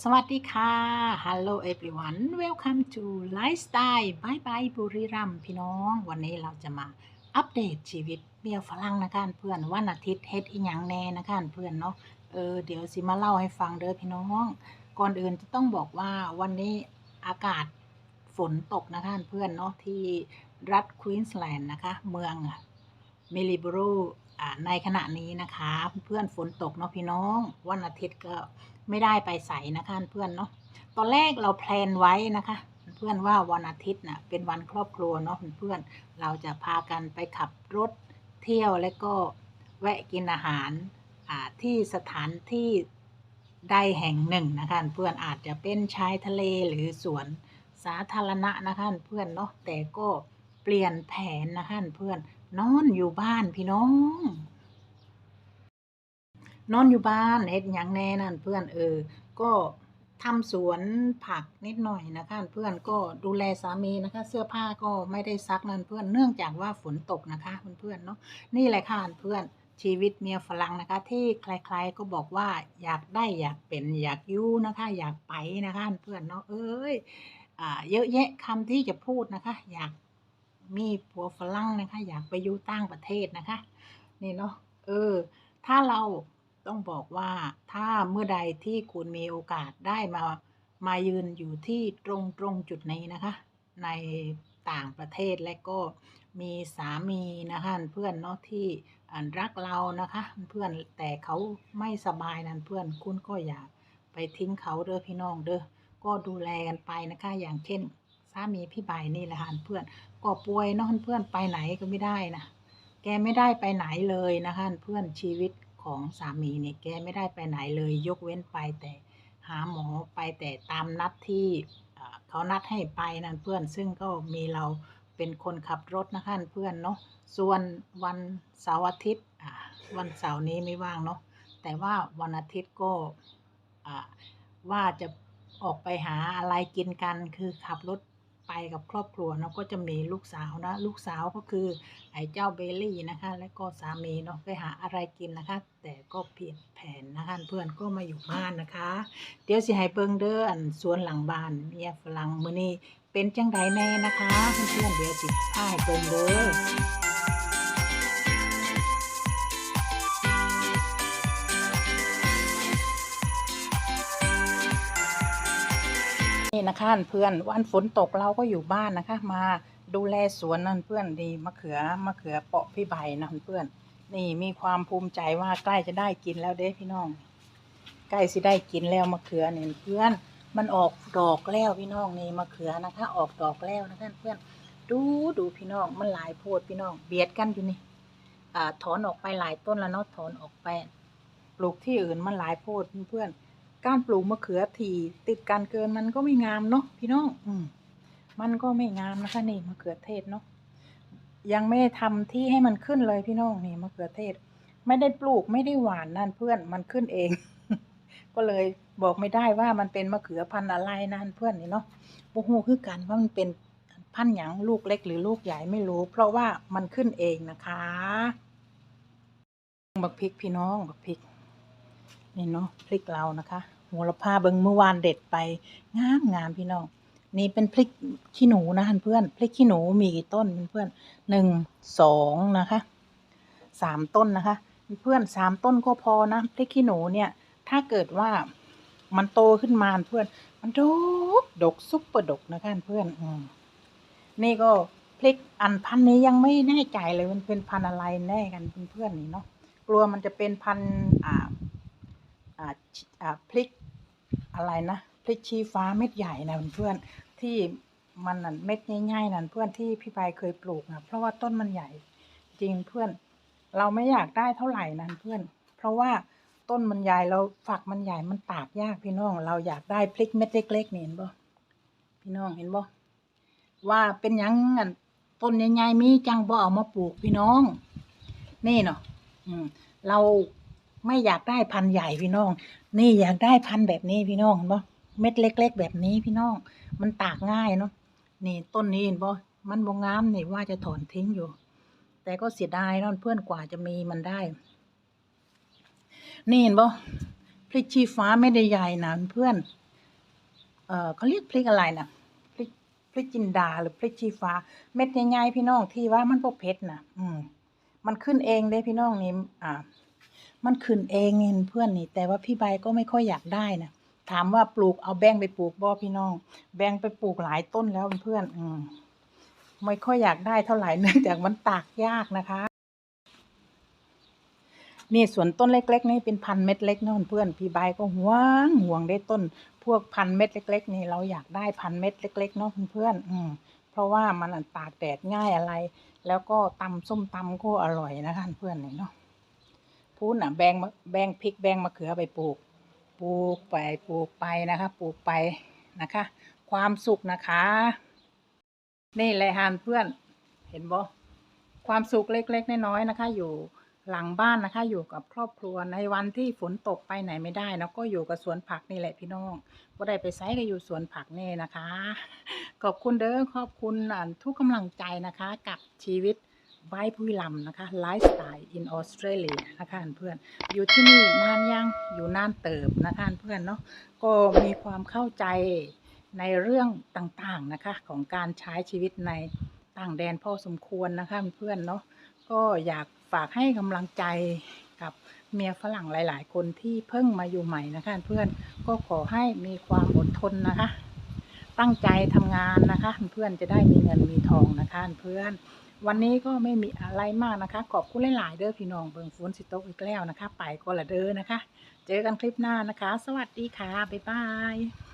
สวัสดีค่ะ Hello everyone welcome to lifestyle bye bye บุรีรัมพี่น้อง วันนี้เราจะมาอัปเดตชีวิตเมียฝรั่งนะคะเพื่อนวันอาทิตย์เฮ็ดอีหยังแน่นะคะเพื่อนเนาะ เออเดี๋ยวสิมาเล่าให้ฟังเด้อพี่น้อง ก่อนอื่นจะต้องบอกว่าวันนี้อากาศฝนตกนะคะเพื่อนเนาะที่รัฐควีนส์แลนด์นะคะ เมืองเมลิบรูในขณะนี้นะคะ เพื่อนฝนตกเนาะพี่น้อง วันอาทิตย์ก็ ไม่ได้ไปใส่นะคะเพื่อนเนาะตอนแรกเราแพลนไว้นะคะ เพื่อนว่าวันอาทิตย์น่ะเป็นวันครอบครัวเนาะเพื่อนเราจะพากันไปขับรถเที่ยวและก็แวะกินอาหารที่สถานที่ใดแห่งหนึ่งนะคะเพื่อนอาจจะเป็นชายทะเลหรือสวนสาธารณะนะคะเพื่อนเนาะแต่ก็เปลี่ยนแผนนะคะเพื่อนนอนอยู่บ้านพี่น้อง นอนอยู่บ้านเฮ็ดหยังแน่นั่นเพื่อนเออ ก็ทำสวนผักนิดหน่อยนะคะเพื่อนก็ดูแลสามีนะคะ เสื้อผ้าก็ไม่ได้ซักนั่นเพื่อนเนื่องจากว่าฝนตกนะคะเพื่อนๆเนาะนี่แหละค่ะเพื่อนชีวิตเมียฝรั่งนะคะ ที่ใครๆก็บอกว่าอยากได้อยากเป็นอยากยู่นะคะ อยากไปนะคะเพื่อนเนาะเอ้ยอ่าเยอะแยะคำที่จะพูดนะคะ อยากมีผัวฝรั่งนะคะ อยากไปอยู่ต่างประเทศนะคะ นี่เนาะเออ ถ้าเรา ต้องบอกว่าถ้าเมื่อใดที่คุณมีโอกาสได้มามายืนอยู่ที่ตรงตรงจุดนี้นะคะ ในต่างประเทศและก็มีสามีนะคะเพื่อนเนาะที่รักเรานะคะเพื่อนแต่เขาไม่สบายนั่นเพื่อนคุณก็อย่าไปทิ้งเขาเด้อพี่น้องเด้อก็ดูแลกันไปนะคะ อย่างเช่นสามีพี่ใบนี่แหละค่ะเพื่อนก็ป่วยเนาะเพื่อนไปไหนก็ไม่ได้นะแกไม่ได้ไปไหนเลยนะคะเพื่อนชีวิต ของสามีเนี่ยแกไม่ได้ไปไหนเลย ยกเว้นไปแต่หาหมอไปแต่ตามนัดที่เขานัดให้ไปนั่นเพื่อนซึ่งก็มีเราเป็นคนขับรถนะคะเพื่อนเนาะส่วนวันเสาร์อาทิตย์วันเสาร์นี้ไม่ว่างเนาะแต่ว่าวันอาทิตย์ก็ว่าจะออกไปหาอะไรกินกันคือขับรถ ไปกับครอบครัวเนาะก็จะมีลูกสาวนะ ลูกสาวก็คือไอ้เจ้าเบลลี่นะคะ และก็สามีเนาะไปหาอะไรกินนะคะ แต่ก็เปลี่ยนแผนนะคะเพื่อนก็มาอยู่บ้านนะคะ เดี๋ยวสิให้เบิ่งเด้ออันสวนหลังบ้านเมียฝรั่งมื้อนี้เป็นจังไดแน่นะคะเพื่อนๆเดี๋ยวสิพาให้เบิ่งเด้อ นี่นะคะเพื่อนวันฝนตกเราก็อยู่บ้านนะคะ มาดูแลสวนนั่นเพื่อนดีมะเขือมะเขือเปาะพี่ใบนะเพื่อน นี่มีความภูมิใจว่าใกล้จะได้กินแล้วเด้พี่น้อง ใกล้สิได้กินแล้วมะเขือเนี่ยเพื่อน มันออกดอกแล้วพี่น้องนี่มะเขือนะคะ ออกดอกแล้วนะคะเพื่อน ดูดูพี่น้องมันหลายโพดพี่น้องเบียดกันอยู่นี่อ่าถอนออกไปหลายต้นแล้วเนาะถอนออกไปปลูกที่อื่นมันหลายโพดเพื่อน การปลูกมะเขือถี่ติดกันเกินมันก็ไม่งามเนาะพี่น้องอืมมันก็ไม่งามนะคะนี่มะเขือเทศเนาะยังไม่ได้ทำที่ให้มันขึ้นเลยพี่น้องนี่มะเขือเทศ ไม่ได้ปลูกไม่ได้หวานนั่นเพื่อนมันขึ้นเอง ก็เลยบอกไม่ได้ว่ามันเป็นมะเขือพันธุ์อะไรนั่นเพื่อนนี่เนาะโอ้โหคือกันว่ามันเป็นพันธุ์หยังลูกเล็กหรือลูกใหญ่ไม่รู้ เพราะว่ามันขึ้นเองนะคะบักพริกพี่น้องบักพริก นี่เนาะพริกเรานะคะโหระพาเบิงเมื่อวานเด็ดไปงามงามพี่น้องนี่เป็นพริกขี้หนูนะเพื่อนพริกขี้หนูมีกี่ต้นเพื่อนหนึ่งสองนะคะสามต้นนะคะเพื่อนสามต้นก็พอนะพริกขี้หนูเนี่ย ถ้าเกิดว่ามันโตขึ้นมาเพื่อน มันดกดกซุปเปอร์ดกนะคะเพื่อนอืมนี่ก็พริกอันพันนี้ยังไม่แน่ใจเลยมันเป็นพันอะไรแน่กันเพื่อนๆนี่เนาะกลัวมันจะเป็นพันอ่า พริกอะไรนะพริกชี้ฟ้าเม็ดใหญ่นะเพื่อนที่มันนั่นเม็ดง่ายๆนั่นเพื่อนที่พี่ใบเคยปลูกนะเพราะว่าต้นมันใหญ่จริงเพื่อน เราไม่อยากได้เท่าไหร่นั่นเพื่อน เพราะว่าต้นมันใหญ่เราฝักมันใหญ่มันตากยากพี่น้อง เราอยากได้พริกเม็ดเล็กๆนี่เห็นบ่พี่น้องเห็นบ่ว่าเป็นยังอันต้นใหญ่ๆมีจังบ่เอามาปลูกพี่น้อง นี่เนาะเรา ไม่อยากได้พันใหญ่พี่น้อง นี่อยากได้พันแบบนี้พี่น้องเห็นปะเม็ดเล็ก ๆ แบบนี้พี่น้อง มันตากง่ายเนาะนี่ต้นนี้เห็นปะมันบงงามนี่ว่าจะถอนทิ้งอยู่ แต่ก็เสียดายเนาะเพื่อนกว่าจะมีมันได้ นี่เห็นปะพริกชี้ฟ้าไม่ได้ใหญ่นะเพื่อน เออเขาเรียกพริกอะไรนะพริกพริกจินดาหรือพริกชี้ฟ้า เม็ดใหญ่ๆพี่น้องที่ว่ามันบ่เผ็ดนะอืม มันขึ้นเองเด้พี่น้องนี่อ่า มันขึ้นเองเห็นเพื่อนนี่ แต่ว่าพี่ใบก็ไม่ค่อยอยากได้นะถามว่าปลูกเอาแบงไปปลูกบ่พี่น้อง แบงไปปลูกหลายต้นแล้วเพื่อน อืมไม่ค่อยอยากได้เท่าไหร่เนื่องจากมันตากยากนะคะนี่สวนต้นเล็ก ๆ นี่เป็นพันเม็ดเล็กเนะเพื่อนพี่ใบก็ห่วงห่วงได้ต้น พวกพันเม็ดเล็ก ๆ นี่เราอยากได้พันเม็ดเล็กๆเนาะเพื่อนอืมเพราะว่ามันตากแดดง่ายอะไร แล้วก็ตำส้มตำก็อร่อยนะคะเพื่อนนี่เนาะ พูดน่ะแบงแบงพริกแบงมะเขือไปปลูก ปลูกไปปลูกไปนะคะ ปลูกไปนะคะ ความสุขนะคะ นี่แหละฮานเพื่อน เห็นบ่ความสุขเล็กๆน้อยๆนะคะ อยู่หลังบ้านนะคะ อยู่กับครอบครัวในวันที่ฝนตกไปไหนไม่ได้นะก็อยู่กับสวนผักนี่แหละพี่น้องก็ได้ไปไซก็อยู่สวนผักนี่นะคะ ขอบคุณเด้อขอบคุณทุกกำลังใจนะคะ กับชีวิต ไว้พุยลำนะคะไลฟ์สไตล์ in Australia นะคะเพื่อนอยู่ที่นี่นานยังอยู่นานเติบนะคะเพื่อนเนาะก็มีความเข้าใจในเรื่องต่างๆนะคะของการใช้ชีวิตในต่างแดนพอสมควรนะคะเพื่อนเนาะก็อยากฝากให้กำลังใจกับเมียฝรั่งหลาย ๆ คนที่เพิ่งมาอยู่ใหม่นะคะเพื่อนก็ขอให้มีความอดทนนะคะ ตั้งใจทำงานนะคะ เพื่อนจะได้มีเงินมีทองนะคะเพื่อน วันนี้ก็ไม่มีอะไรมากนะคะ ขอบคุณหลายๆเด้อพี่น้องเบิงฝนสิตกอีกแล้วนะคะ ไปก็ละเด้อนะคะ เจอกันคลิปหน้านะคะ สวัสดีค่ะ บ๊ายบาย